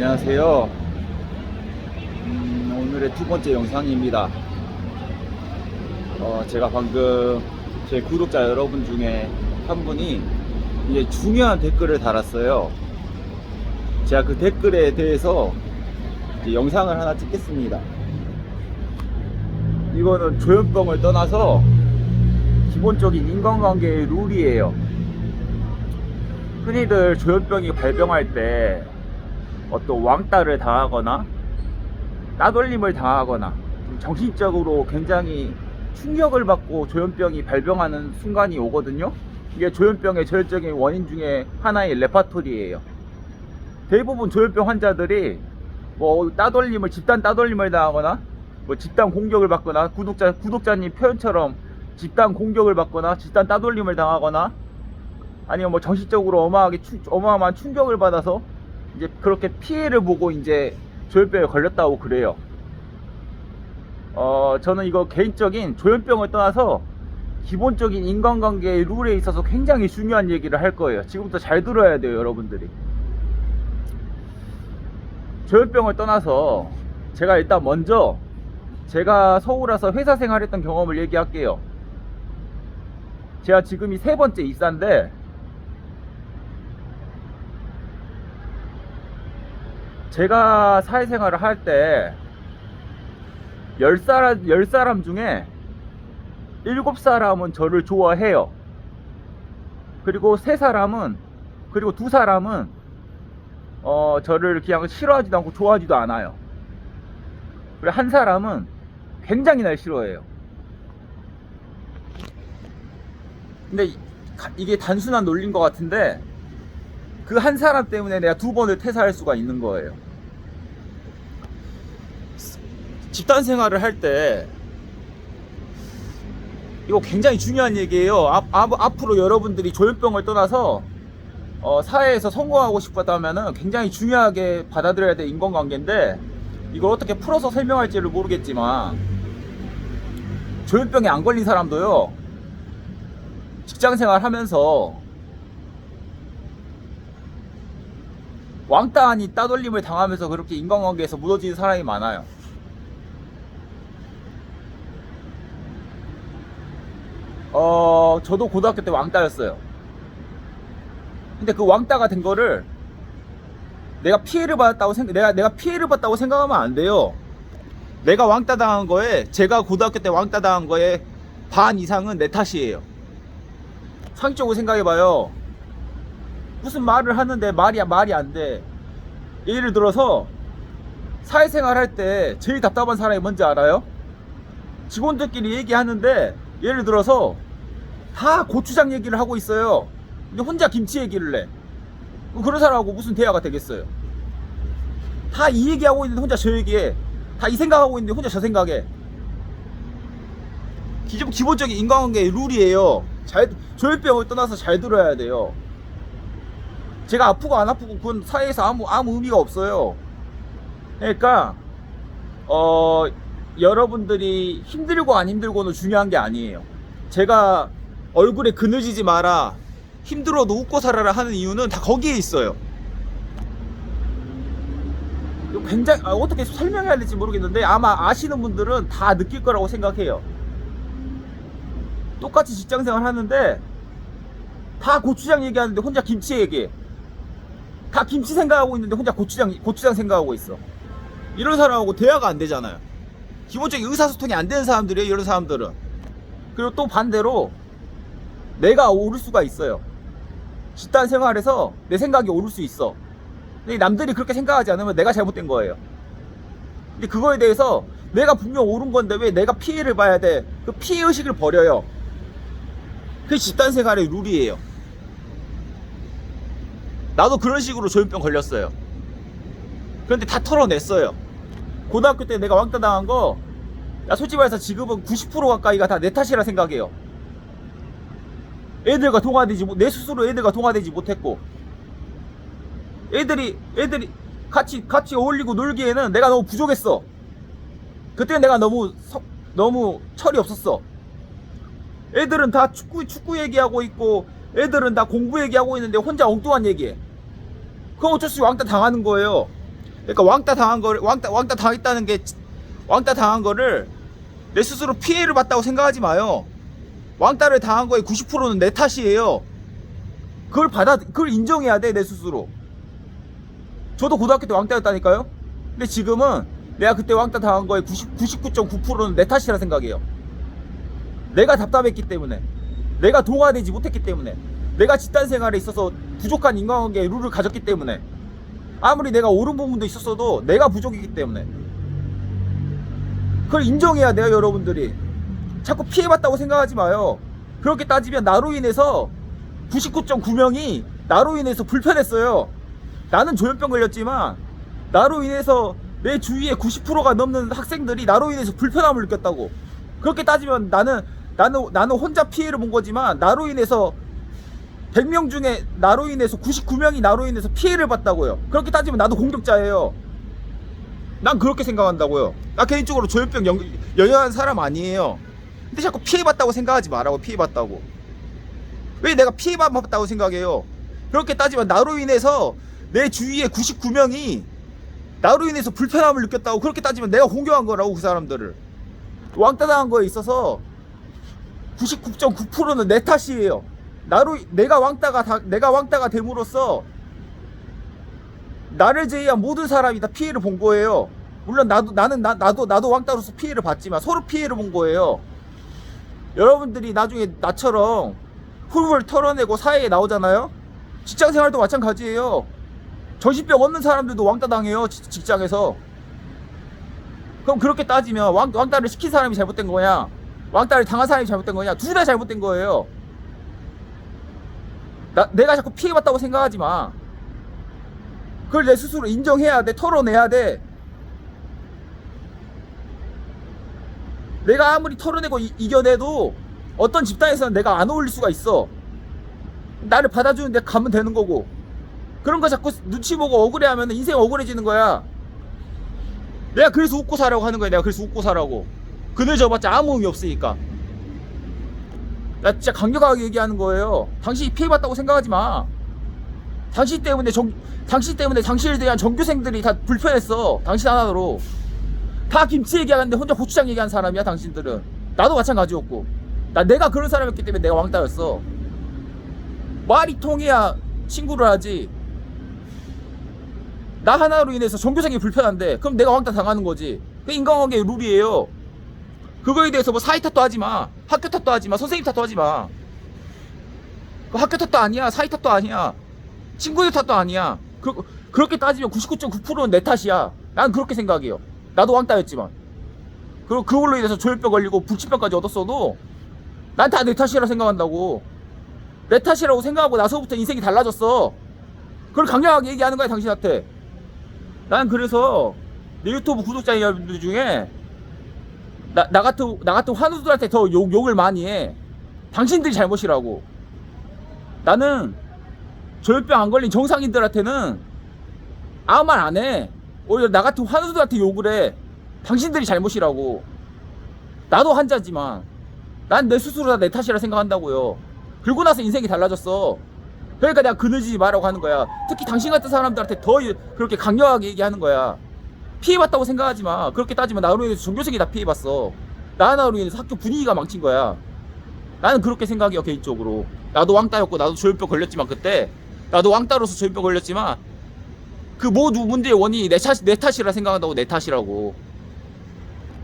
안녕하세요. 음, 오늘의 두 번째 영상입니다. 어, 제가 방금 제 구독자 여러분 중에 한 분이 이제 중요한 댓글을 달았어요. 제가 그 댓글에 대해서 영상을 하나 찍겠습니다. 이거는 조현병을 떠나서 기본적인 인간관계의 룰이에요. 흔히들 조현병이 발병할 때 어떤 왕따를 당하거나 따돌림을 당하거나 좀 정신적으로 굉장히 충격을 받고 조현병이 발병하는 순간이 오거든요. 이게 조현병의 절적인 원인 중에 하나의 레파토리예요. 대부분 조현병 환자들이 뭐 따돌림을 집단 따돌림을 당하거나 뭐 집단 공격을 받거나 구독자 구독자님 표현처럼 집단 공격을 받거나 집단 따돌림을 당하거나 아니면 뭐 정신적으로 어마하게 충- 어마어마한 충격을 받아서 이제 그렇게 피해를 보고 이제 조현병에 걸렸다고 그래요. 어, 저는 이거 개인적인 조현병을 떠나서 기본적인 인간관계의 룰에 있어서 굉장히 중요한 얘기를 할 거예요. 지금부터 잘 들어야 돼요, 여러분들이. 조현병을 떠나서 제가 일단 먼저 제가 서울 와서 회사 생활했던 경험을 얘기할게요. 제가 지금이 세 번째 입사인데 제가 사회생활을 할 때 10사람, 10사람 중에 7사람은 저를 좋아해요. 그리고 3사람은, 그리고 2사람은, 어, 저를 그냥 싫어하지도 않고 좋아하지도 않아요. 그리고 한 사람은 굉장히 날 싫어해요. 근데 이게 단순한 논리인 것 같은데, 그 한 사람 때문에 내가 두 번을 퇴사할 수가 있는 거예요. 집단 생활을 할 때 이거 굉장히 중요한 얘기예요. 앞, 앞, 앞으로 여러분들이 조현병을 떠나서 어, 사회에서 성공하고 싶었다면 굉장히 중요하게 받아들여야 될 인간관계인데 이걸 어떻게 풀어서 설명할지를 모르겠지만 조현병에 안 걸린 사람도요 직장 생활 하면서 왕따 아닌 따돌림을 당하면서 그렇게 인간관계에서 무너지는 사람이 많아요. 어, 저도 고등학교 때 왕따였어요. 근데 그 왕따가 된 거를 내가 피해를 받았다고 생각, 내가, 내가 피해를 받았다고 생각하면 안 돼요. 내가 왕따 당한 거에, 제가 고등학교 때 왕따 당한 거에 반 이상은 내 탓이에요. 상식적으로 생각해봐요. 무슨 말을 하는데 말이, 말이 안 돼. 예를 들어서 사회생활 할 때 제일 답답한 사람이 뭔지 알아요? 직원들끼리 얘기하는데 예를 들어서 다 고추장 얘기를 하고 있어요. 근데 혼자 김치 얘기를 해. 그런 사람하고 무슨 대화가 되겠어요? 다 이 얘기하고 있는데 혼자 저 얘기해. 다 이 생각하고 있는데 혼자 저 생각해. 기본, 기본적인 인간관계의 룰이에요. 잘, 조혈병을 떠나서 잘 들어야 돼요. 제가 아프고 안 아프고 그건 사회에서 아무, 아무 의미가 없어요. 그러니까, 어, 여러분들이 힘들고 안 힘들고는 중요한 게 아니에요. 제가 얼굴에 그늘지지 마라, 힘들어도 웃고 살아라 하는 이유는 다 거기에 있어요. 굉장히, 아, 어떻게 설명해야 될지 모르겠는데 아마 아시는 분들은 다 느낄 거라고 생각해요. 똑같이 직장 생활 하는데 다 고추장 얘기하는데 혼자 김치 얘기해. 다 김치 생각하고 있는데 혼자 고추장, 고추장 생각하고 있어. 이런 사람하고 대화가 안 되잖아요. 기본적인 의사소통이 안 되는 사람들이에요, 이런 사람들은. 그리고 또 반대로 내가 오를 수가 있어요. 집단 생활에서 내 생각이 오를 수 있어. 근데 남들이 그렇게 생각하지 않으면 내가 잘못된 거예요. 근데 그거에 대해서 내가 분명 옳은 건데 왜 내가 피해를 봐야 돼? 그 피해 의식을 버려요. 그게 집단 생활의 룰이에요. 나도 그런 식으로 조현병 걸렸어요. 그런데 다 털어냈어요. 고등학교 때 내가 왕따 당한 거, 야, 솔직히 말해서 지금은 90% 가까이가 다 내 탓이라 생각해요. 애들과 동화되지, 못- 내 스스로 애들과 동화되지 못했고, 애들이, 애들이 같이, 같이 어울리고 놀기에는 내가 너무 부족했어. 그때 내가 너무, 서- 너무 철이 없었어. 애들은 다 축구, 축구 얘기하고 있고, 애들은 다 공부 얘기하고 있는데 혼자 엉뚱한 얘기해. 그럼 어쩔 수 없이 왕따 당하는 거예요. 그러니까 왕따 당한 거를 왕따 왕따 당했다는 게 왕따 당한 거를 내 스스로 피해를 봤다고 생각하지 마요. 왕따를 당한 거의 90%는 내 탓이에요. 그걸 받아 그걸 인정해야 돼 내 스스로. 저도 고등학교 때 왕따였다니까요. 근데 지금은 내가 그때 왕따 당한 거의 90, 99.9%는 내 탓이라 생각해요. 내가 답답했기 때문에, 내가 동화되지 못했기 때문에, 내가 집단 생활에 있어서 부족한 인간관계의 룰을 가졌기 때문에, 아무리 내가 옳은 부분도 있었어도 내가 부족이기 때문에, 그걸 인정해야 돼요, 여러분들이. 자꾸 피해봤다고 생각하지 마요. 그렇게 따지면 나로 인해서 99.9명이 나로 인해서 불편했어요. 나는 조현병 걸렸지만 나로 인해서 내 주위에 90%가 넘는 학생들이 나로 인해서 불편함을 느꼈다고. 그렇게 따지면 나는 나는 나는 혼자 피해를 본 거지만 나로 인해서 100명 중에 나로 인해서 99명이 나로 인해서 피해를 봤다고요. 그렇게 따지면 나도 공격자예요. 난 그렇게 생각한다고요. 나 개인적으로 조현병 연, 연연한 사람 아니에요. 근데 자꾸 피해봤다고 생각하지 말라고 피해봤다고. 왜 내가 피해봤다고 생각해요? 그렇게 따지면 나로 인해서 내 주위에 99명이 나로 인해서 불편함을 느꼈다고 그렇게 따지면 내가 공격한 거라고 그 사람들을 왕따 당한 거에 있어서 99.9%는 내 탓이에요. 나로 내가 왕따가 다, 내가 왕따가 됨으로써 나를 제외한 모든 사람이 다 피해를 본 거예요. 물론 나도 나는 나, 나도 나도 왕따로서 피해를 봤지만 서로 피해를 본 거예요. 여러분들이 나중에 나처럼 훌훌 털어내고 사회에 나오잖아요. 직장 생활도 마찬가지예요. 정신병 없는 사람들도 왕따 당해요. 지- 직장에서. 그럼 그렇게 따지면 왕, 왕따를 시킨 사람이 잘못된 거냐? 왕따를 당한 사람이 잘못된 거냐? 둘 다 잘못된 거예요. 나, 내가 자꾸 피해봤다고 생각하지 마. 그걸 내 스스로 인정해야 돼. 털어내야 돼. 내가 아무리 털어내고 이, 이겨내도 어떤 집단에서는 내가 안 어울릴 수가 있어. 나를 받아주는 데 가면 되는 거고. 그런 거 자꾸 눈치 보고 억울해하면 인생 억울해지는 거야. 내가 그래서 웃고 살라고 하는 거야. 내가 그래서 웃고 살라고. 그늘 져봤자 아무 의미 없으니까. 나 진짜 강력하게 얘기하는 거예요. 당신이 피해봤다고 생각하지 마. 당신 때문에 정, 당신 때문에 당신에 대한 전교생들이 다 불편했어. 당신 하나로. 다 김치 얘기하는데 혼자 고추장 얘기한 사람이야, 당신들은. 나도 마찬가지였고. 나 내가 그런 사람이었기 때문에 내가 왕따였어. 말이 통해야 친구를 하지. 나 하나로 인해서 전교생이 불편한데 그럼 내가 왕따 당하는 거지. 그 인간관계의 룰이에요. 그거에 대해서 뭐 사이 탓도 하지 마. 학교 탓도 하지 마. 선생님 탓도 하지 마. 그 학교 탓도 아니야. 사이 탓도 아니야. 친구들 탓도 아니야. 그, 그렇게 따지면 99.9%는 내 탓이야. 난 그렇게 생각해요. 나도 왕따였지만. 그리고 그걸로 인해서 조혈병 걸리고 불치병까지 얻었어도 난 다 내 탓이라 생각한다고. 내 탓이라고 생각하고 나서부터 인생이 달라졌어. 그걸 강력하게 얘기하는 거야, 당신한테. 난 그래서 내 유튜브 구독자 여러분들 중에 나, 나 같은, 나 같은 환우들한테 더 욕, 욕을 많이 해. 당신들이 잘못이라고. 나는 조혈병 안 걸린 정상인들한테는 아무 말 안 해. 오히려 나 같은 환우들한테 욕을 해. 당신들이 잘못이라고. 나도 환자지만 난 내 스스로 다 내 탓이라 생각한다고요. 그러고 나서 인생이 달라졌어. 그러니까 내가 그늘지지 마라고 하는 거야. 특히 당신 같은 사람들한테 더 그렇게 강력하게 얘기하는 거야. 피해봤다고 생각하지 마. 그렇게 따지면 나로 인해서 전교생이 다 피해봤어. 나 하나로 인해서 학교 분위기가 망친 거야. 나는 그렇게 생각해요, 개인적으로. 나도 왕따였고, 나도 조현병 걸렸지만, 그때. 나도 왕따로서 조현병 걸렸지만, 그 모두 문제의 원인이 내, 탓, 내 탓이라 생각한다고, 내 탓이라고.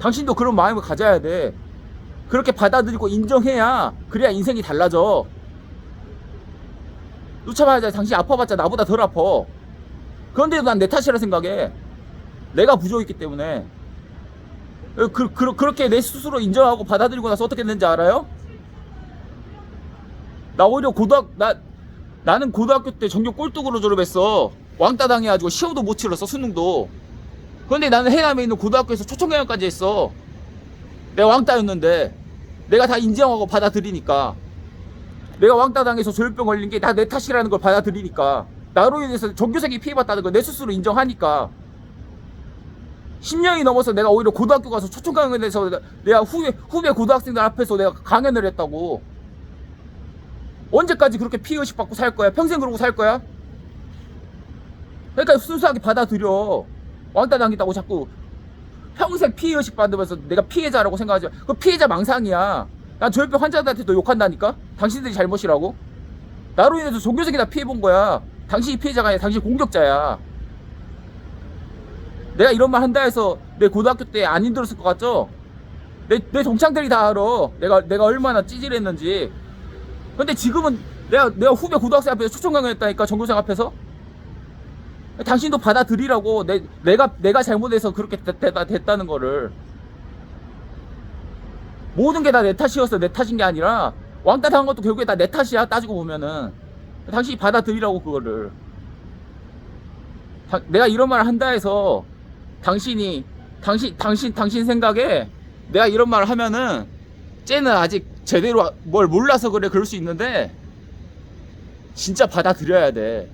당신도 그런 마음을 가져야 돼. 그렇게 받아들이고 인정해야, 그래야 인생이 달라져. 누차봐야 당신 아파봤자 나보다 덜 아파. 그런데도 난 내 탓이라 생각해. 내가 부족했기 때문에. 그, 그, 그렇게 내 스스로 인정하고 받아들이고 나서 어떻게 됐는지 알아요? 나 오히려 고등학, 나, 나는 고등학교 때 전교 꼴등으로 졸업했어. 왕따 당해가지고 시험도 못 치렀어, 수능도. 그런데 나는 해남에 있는 고등학교에서 초청경연까지 했어. 내가 왕따였는데. 내가 다 인정하고 받아들이니까. 내가 왕따 당해서 조혈병 걸린 게 다 내 탓이라는 걸 받아들이니까. 나로 인해서 전교생이 피해봤다는 걸 내 스스로 인정하니까. 10년이 넘어서 내가 오히려 고등학교 가서 초청 강연에서 내가 후배, 후배 고등학생들 앞에서 내가 강연을 했다고. 언제까지 그렇게 피해의식 받고 살 거야? 평생 그러고 살 거야? 그러니까 순수하게 받아들여. 왕따 당했다고 자꾸 평생 피해의식 받으면서 내가 피해자라고 생각하지 마. 그 피해자 망상이야. 난 조현병 환자들한테도 욕한다니까? 당신들이 잘못이라고? 나로 인해서 종교적이 다 피해본 거야. 당신이 피해자가 아니라 당신이 공격자야. 내가 이런 말 한다 해서 내 고등학교 때 안 힘들었을 것 같죠? 내, 내 동창들이 다 알아. 내가, 내가 얼마나 찌질했는지. 근데 지금은 내가, 내가 후배 고등학생 앞에서 초청 강연했다니까, 전교생 앞에서? 당신도 받아들이라고. 내, 내가, 내가 잘못해서 그렇게 됐, 됐, 됐다는 거를. 모든 게 다 내 탓이었어. 내 탓인 게 아니라, 왕따 당한 것도 결국에 다 내 탓이야. 따지고 보면은. 당신이 받아들이라고, 그거를. 다- 내가 이런 말을 한다 해서, 당신이, 당신, 당신, 당신 생각에, 내가 이런 말을 하면은, 쟤는 아직 제대로 뭘 몰라서 그래. 그럴 수 있는데, 진짜 받아들여야 돼.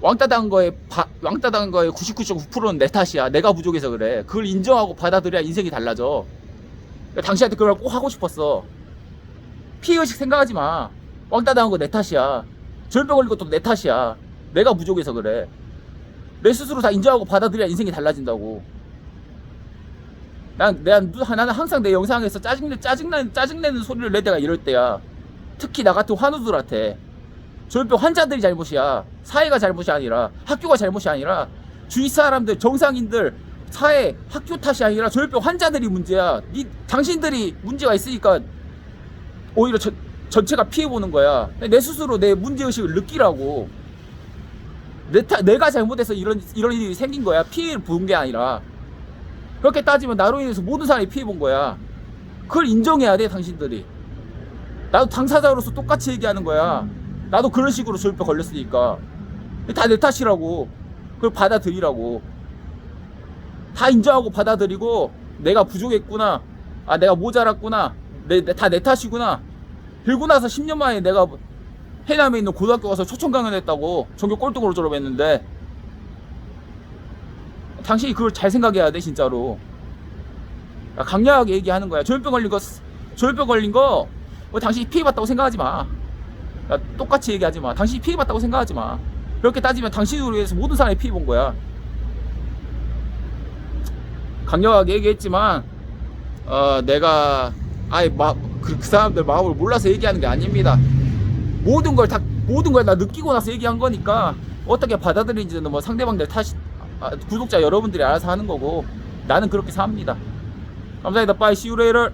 왕따 당한 거에, 바- 왕따 당한 거에 99.9%는 내 탓이야. 내가 부족해서 그래. 그걸 인정하고 받아들여야 인생이 달라져. 그러니까 당신한테 그걸 꼭 하고 싶었어. 피해 의식 생각하지 마. 왕따 당한 거 내 탓이야. 절병 걸린 것도 내 탓이야. 내가 부족해서 그래. 내 스스로 다 인정하고 받아들여야 인생이 달라진다고. 난, 누- 나는 항상 내 영상에서 짜증내, 짜증내는, 짜증내는 소리를 내 때가 이럴 때야. 특히 나 같은 환우들한테. 조현병 환자들이 잘못이야. 사회가 잘못이 아니라, 학교가 잘못이 아니라, 주위 사람들, 정상인들, 사회, 학교 탓이 아니라 조현병 환자들이 문제야. 니, 당신들이 문제가 있으니까 오히려 저- 전체가 피해보는 거야. 내 스스로 내 문제의식을 느끼라고. 내 타, 내가 잘못해서 이런, 이런 일이 생긴 거야. 피해를 본게 아니라. 그렇게 따지면 나로 인해서 모든 사람이 피해 본 거야. 그걸 인정해야 돼, 당신들이. 나도 당사자로서 똑같이 얘기하는 거야. 나도 그런 식으로 조현병 걸렸으니까. 다 내 탓이라고. 그걸 받아들이라고. 다 인정하고 받아들이고, 내가 부족했구나. 아, 내가 모자랐구나. 내, 다 내 탓이구나. 그리고 나서 10년 만에 내가 해남에 있는 고등학교 가서 초청 강연했다고. 전교 꼴등으로 졸업했는데. 당신이 그걸 잘 생각해야 돼, 진짜로. 야, 강력하게 얘기하는 거야. 조현병 걸린 거, 조현병 걸린 거, 뭐 당신이 피해봤다고 생각하지 마. 야, 똑같이 얘기하지 마. 당신이 피해봤다고 생각하지 마. 그렇게 따지면 당신으로 인해서 모든 사람이 피해본 거야. 강력하게 얘기했지만, 어, 내가, 아예 마, 그, 그 사람들 마음을 몰라서 얘기하는 게 아닙니다. 모든 걸 다, 모든 걸 다 느끼고 나서 얘기한 거니까, 어떻게 받아들이는지는 뭐 상대방들 탓이, 아, 구독자 여러분들이 알아서 하는 거고, 나는 그렇게 삽니다. 감사합니다. 빠이, 시우레이를.